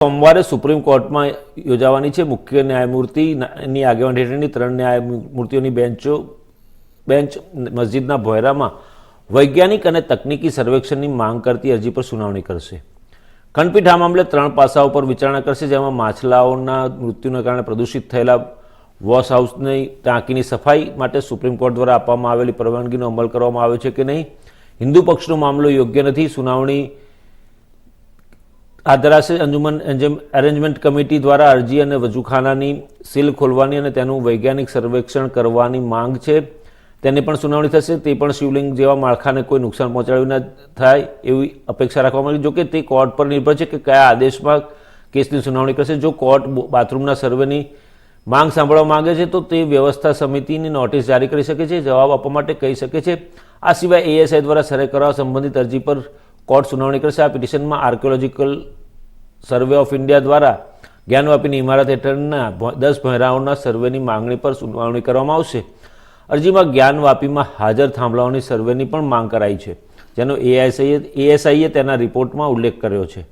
સોમવારે સુપ્રીમ કોર્ટમાં યોજાવાની છે મુખ્ય ન્યાયમૂર્તિની આગેવાની હેઠળની ત્રણ ન્યાયમૂર્તિઓની બેન્ચો, બેન્ચ મસ્જિદના ભોયરામાં વૈજ્ઞાનિક અને તકનીકી સર્વેક્ષણની માંગ કરતી અરજી પર સુનાવણી કરશે. ખંડપીઠ આ મામલે ત્રણ પાસાઓ પર વિચારણા કરશે, જેમાં માછલાઓના મૃત્યુના કારણે પ્રદૂષિત થયેલા વોશ હાઉસની ટાંકીની સફાઈ માટે સુપ્રીમ કોર્ટ દ્વારા આપવામાં આવેલી પરવાનગીનો અમલ કરવામાં આવ્યો છે કે નહીં? હિન્દુ પક્ષનો મામલો યોગ્ય નથી, સુનાવણી આદરાશે અંજુમન એન્જમ- એરેન્જમેન્ટ કમિટી દ્વારા અરજી અને વજુખાનાની સીલ ખોલવાની અને તેનું વૈજ્ઞાનિક સર્વેક્ષણ કરવાની માંગ છે. તેની પણ સુનાવણી થશે. તે પણ શિવલિંગ જેવા માળખાને કોઈ નુકસાન પહોંચાડ્યું ન થાય એવી અપેક્ષા રાખવામાં આવી જોકે તે કોર્ટ પર નિર્ભર છે કે કયા આદેશમાં કેસની સુનાવણી કરશે. જો કોર્ટ બાથરૂમના સર્વેની માંગ સાંભળવા માંગે છે, તો તે વ્યવસ્થા સમિતિની નોટિસ જારી કરી શકે છે, જવાબ આપવા માટે કહી શકે છે. આ સિવાય એએસઆઈ દ્વારા સરે કરવા સંબંધિત અરજી પર કોર્ટ સુનાવણી કરશે. આ પિટિશનમાં આર્કિયોલોજીકલ સર્વે ઓફ ઇન્ડિયા દ્વારા જ્ઞાનવાપીની ઇમારત હેઠળના દસ ભોંયરાઓના સર્વેની માંગણી પર સુનાવણી કરવામાં આવશે. અરજીમાં જ્ઞાનવાપીમાં હાજર થાંભલાઓની સર્વેની પણ માંગ કરાઈ છે, જેનો એએસઆઈએ એએસઆઈએ તેના રિપોર્ટમાં ઉલ્લેખ કર્યો છે.